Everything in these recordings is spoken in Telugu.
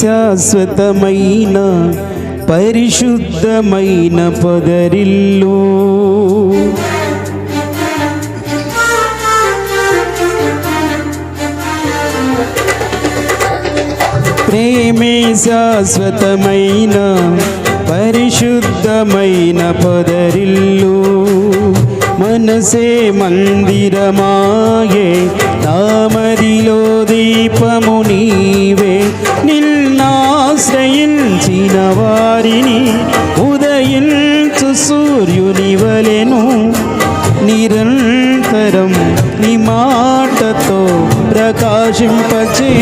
శాశ్వతమైన పరిశుద్ధమైన పొదరిల్లు ప్రేమే శాశ్వతమైన పరిశుద్ధమైన పొదరిల్లు. మనసే మందిరమాయే తామరిలో దీపము నీవే. నిన్నాశ్రయించిన వారిని ఉదయించు సూర్యుని వలెను నిరంతరం నీ మాటతో ప్రకాశింపచే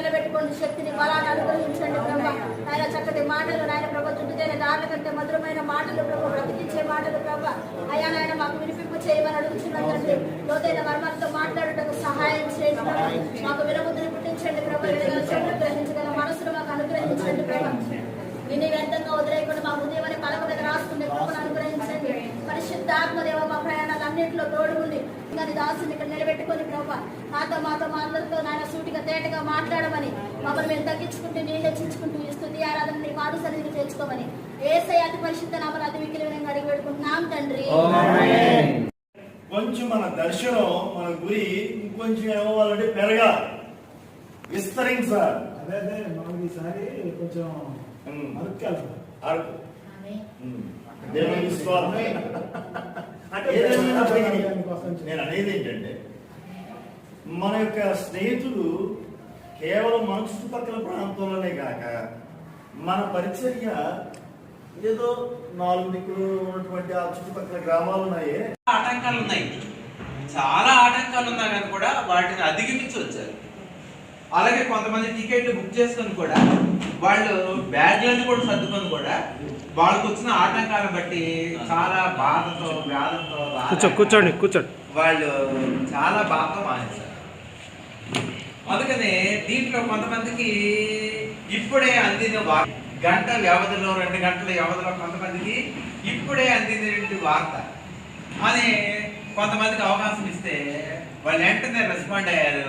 నిలబెట్టుకోండి. శక్తిని బలాన్ని అనుగ్రహించండి ప్రభా. ఆయన చక్కటి మాటలు నాయన ప్రభా చుట్టుదైన దారుల కంటే మధురమైన మాటలు ప్రభు బ్రతికించే మాటలు ప్రభా. అయ్యా నాయన మాకు వినిపింపు చేయమని అడుగుతున్నాం తండ్రి. లోతైన మర్మాలతో మాట్లాడుటకు సహాయం చేయండి మాకు వినబుద్ధిని పుట్టించండి ప్రభా. గ్రహించగల మనసును మాకు అనుగ్రహించండి ప్రభా. నిన్ను వ్యర్థంగా వదిలేయకుండా మా ఉదయం పలక మీద రాసుకునే కృపను అనుగ్రహించండి. పరిశుద్ధాత్మదేవ మా ప్రయాణాలు అన్నింటిలో తోడు ఉంది ఇంకా నీ దాసుని ఇక్కడ నిలబెట్టుకొని ప్రభా మాతో మాతో మా అందరితో నాయన సూటిగా తేటగా మాట్లాడమని మమ్మల్ని మేము తగ్గించుకుంటూ నేను హెచ్చించుకుంటూ స్థుతి ఆరాధన నీ పాడు సన్నిధికి చేర్చుకోమని ఏసై అతి పరిశుద్ధ నామలు అతి వికిలమైన అడిగి పెట్టుకుంటున్నాం తండ్రి. కొంచెం మన దర్శనం మన గురి ఇంకొంచెం ఏమవ్వాలంటే పెరగాలి. విస్తరించాలి. అదే అదే మనకి ఈసారి కొంచెం. అరుక్కాలి అరకు. దేవుని ఏదైనప్పటికీ నేను అనేది ఏంటంటే మన యొక్క స్నేహితులు కేవలం మన చుట్టుపక్కల ప్రాంతంలోనే కాక మన పరిచర్య ఏదో నాలుగు దిక్కులు ఉన్నటువంటి ఆ చుట్టుపక్కల గ్రామాలు ఉన్నాయే. ఆటంకాలు ఉన్నాయి. చాలా ఆటంకాలు ఉన్నా కానీ కూడా వాటిని అధిగమించి వచ్చారు. అలాగే కొంతమంది టికెట్లు బుక్ చేసుకొని కూడా వాళ్ళు బ్యాగ్లను కూడా సర్దుకొని కూడా వాళ్ళకు వచ్చిన ఆటంకాలను బట్టి చాలా బాధతో వ్యాధంతో కూర్చో కూర్చోండి కూర్చోండి. వాళ్ళు చాలా బాధతో మానేశారు. అందుకనే దీంట్లో కొంతమందికి ఇప్పుడే అందిన వార్త గంట వ్యవధిలో రెండు గంటల వ్యవధిలో కొంతమందికి ఇప్పుడే అందినటువంటి వార్త అని కొంతమందికి అవకాశం ఇస్తే వాళ్ళు వెంటనే రెస్పాండ్ అయ్యారు.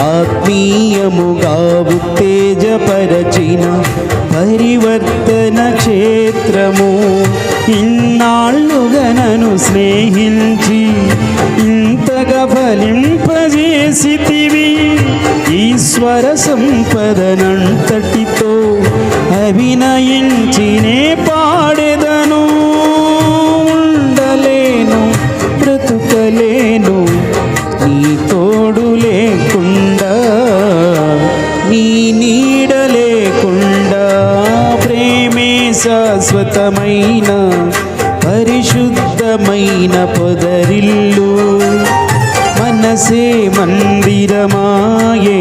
ఆత్మీయముగా ఉత్తేజపరచిన పరివర్తన క్షేత్రము. ఇన్నాళ్ళుగా నన్ను స్నేహించి ఇంతగా ఫలింపజేసితివి. ఈశ్వర సంపదనంతటితో అభినయించినే పాడు. శాశ్వతమైన పరిశుద్ధమైన పొదరిల్లు. మనసే మందిరమాయే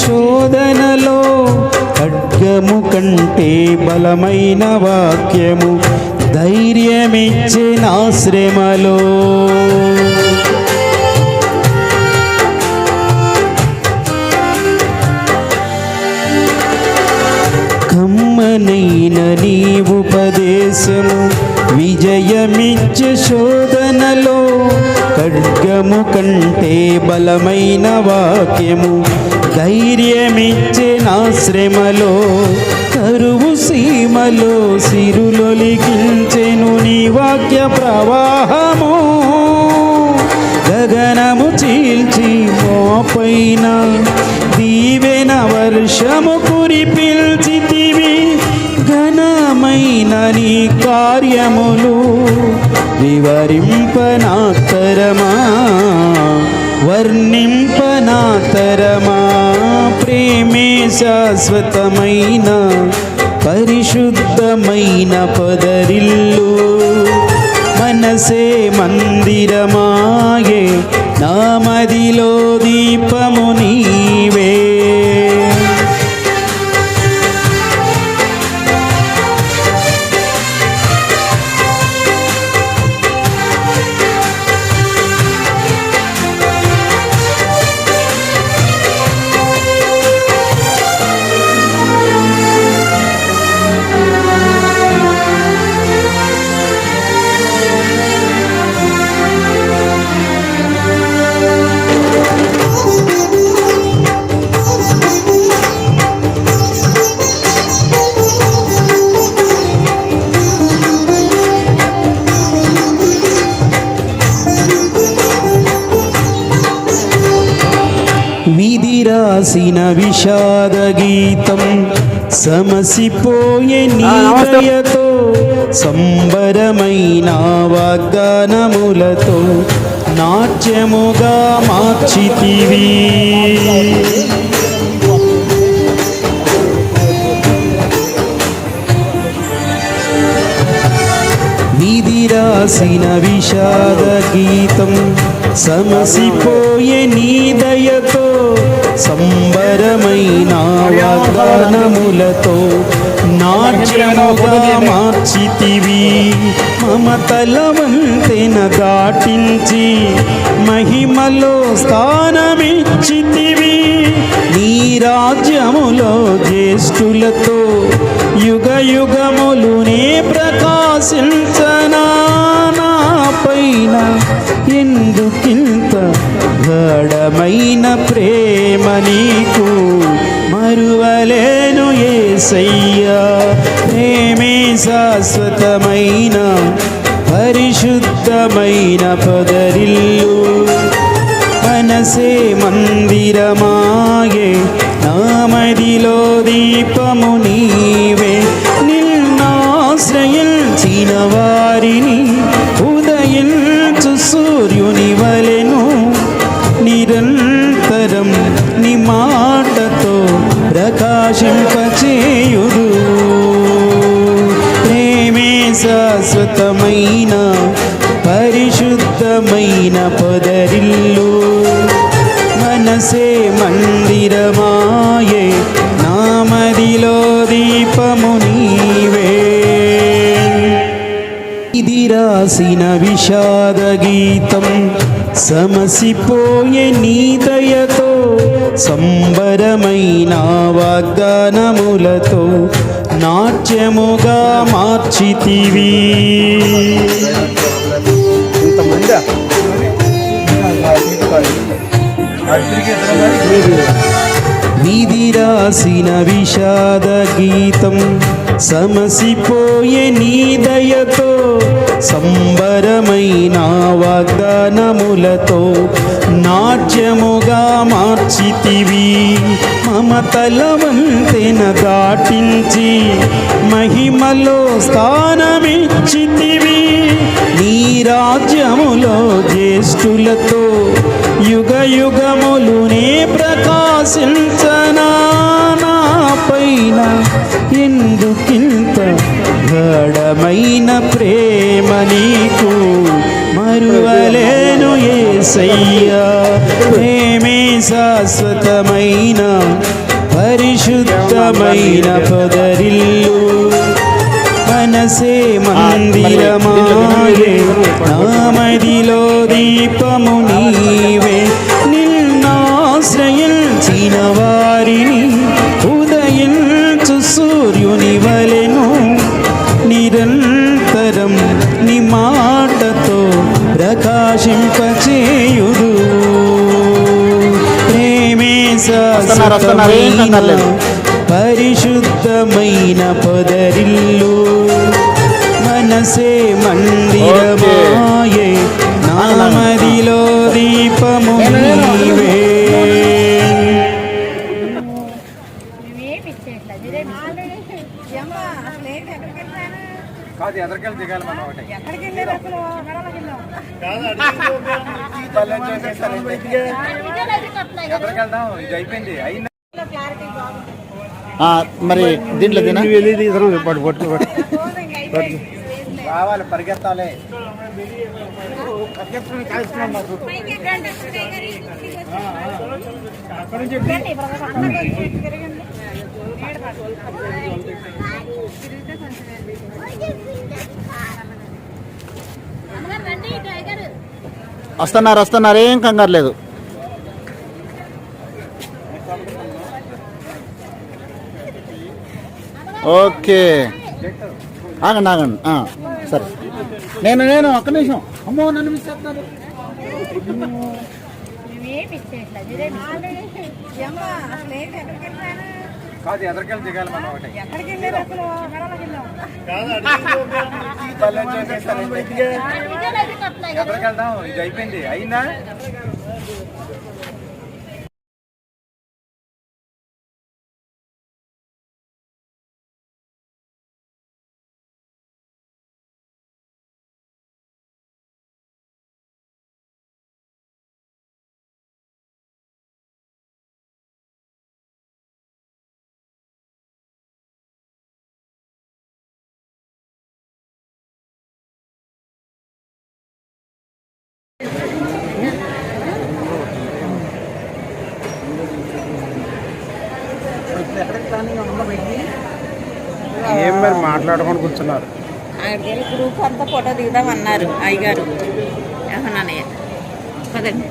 శోధనలో ఖడ్గము కంటే బలమైన వాక్యము ధైర్యమిచ్చే నా శ్రమలో. కమ్మనైన నీ ఉపదేశము విజయమిచ్చే శోధనలో ఖడ్గము కంటే బలమైన వాక్యము ధైర్యమిచ్చే నా శ్రమలో కరువు సీమలో సిరులొలికించెను నీ వాక్య ప్రవాహము. గగనము చీల్చి మోపైన దీవెన వర్షము కురిపిల్చితివి ఘనమైన నీ కార్యములు వివరింపనాతరమా వర్ణింపనాతరమా ప్రేమే శాశ్వతమైన పరిశుద్ధమైన పదరిల్లు. మనసే మందిరమాయే నామదిలో దీప రాసిన విషాద గీతం సమసిపోయే నీదయతో సంబరమైన వాగ్దానములతో నాట్యముగా మార్చితివి. విధి రాసిన విషాద గీతం సమసిపోయే నీ దయతో సంబరమైన వాగ్దానములతో నాట్యముగా మార్చితివి. మమతలవంతెన దాటించి మహిమలో స్థానమిచ్చితివి. నీ రాజ్యములో జ్యేష్ఠులతో యుగ యుగములునే ప్రకాశించనా. పైన ఎందుకింత గాఢమైన ప్రేమ నీకు మరువలేను ఏసయ్యా. ప్రేమే శాశ్వతమైన పరిశుద్ధమైన పదరిల్లు. మనసే మందిరమాయే నామదిలో దీపము నీవే. నిన్నాశ్రయించిన ప్రకాశింపచేయుడు ప్రేమే శాశ్వతమైన పరిశుద్ధమైన పొదరిల్లు. మనసే మందిరమాయే నామదిలో దీపము నీవే. ఇది రాసిన విషాద గీతం సమసిపోయే నీ దయతో. సంబరమైన వాగ్దానములతో నాట్యముగా మార్చితివి. వీధి రాసిన విషాద గీతం సమసిపోయే నీ దయతో సంబరమైన వాగ్దానములతో నాట్యముగా మార్చితివి. మమతల వంతెన దాటించి మహిమలో స్థానమిచ్చితివి. నీ రాజ్యములో జ్యేష్ఠులతో యుగ యుగములునే ప్రకాశించనా పైన. ఎందుకింత గాఢమైన ప్రేమ నీకు మరువలే ఏసయ్యా ప్రేమే శాశ్వతమైన పరిశుద్ధమైన పదరిల్లు. మనసే మందిరమాయే నామదిలో దీపము నీవే. వస్తున్నారు, వస్తున్నారు. ఏం కంగారు లేదు. పరిశుద్ధమైన పొదరిల్లు మనసే మందిరమాయే నామదిలో దీపము నీవే మేమేమి ఇచ్చేట్లేదు మీరేమి ఏమ్మా అసలు ఏంటి ఎక్కడికి వెళ్ళాను కాదు ఎదరికెళ్ళి దిగాలి మనం ఒకటి. ఎదరికెళ్దాం ఇది అయిపోయింది. అయింది మరి దీంట్లో రావాలి పరిగెత్తాలి. పైకి ఎక్కండి. తిరిగితే కొంచెం వస్తున్నారు వస్తున్నారు. ఏం కంగారు లేదు. ఓకే. ఆగండి ఆగండి. సరే. నేను నేను ఒక్క నిమిషం. అమ్మో నన్ను మిస్ చేస్తున్నారు. మేమేమి ఇచ్చేట్లేదు కాదు ఎదరికెళ్ళి దిగాలి మనం ఒకటి. ఎదరికెళ్దాం ఇది అయిపోయింది. అయిందా? ఏం మాట్లాడుకొని కూర్చున్నారు. గ్రూప్ అంతా ఫోటో దిగుదామన్నారు అయ్యగారు. పదండి.